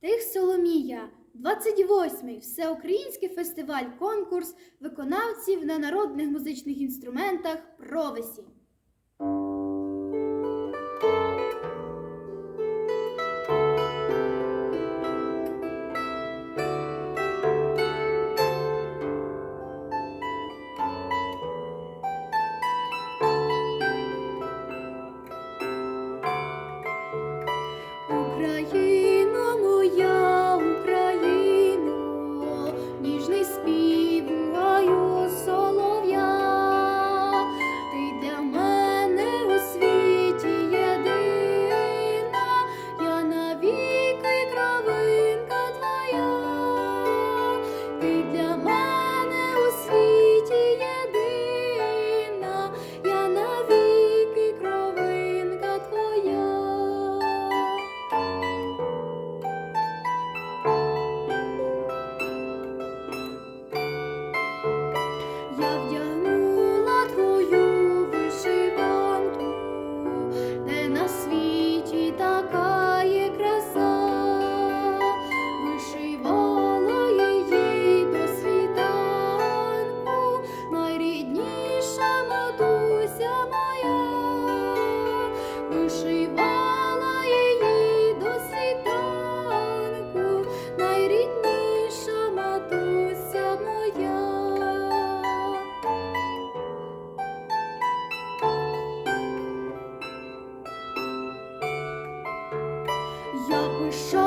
Тих Соломія, 28-й всеукраїнський фестиваль конкурс виконавців на народних музичних інструментах провесі. Yeah. সর্ব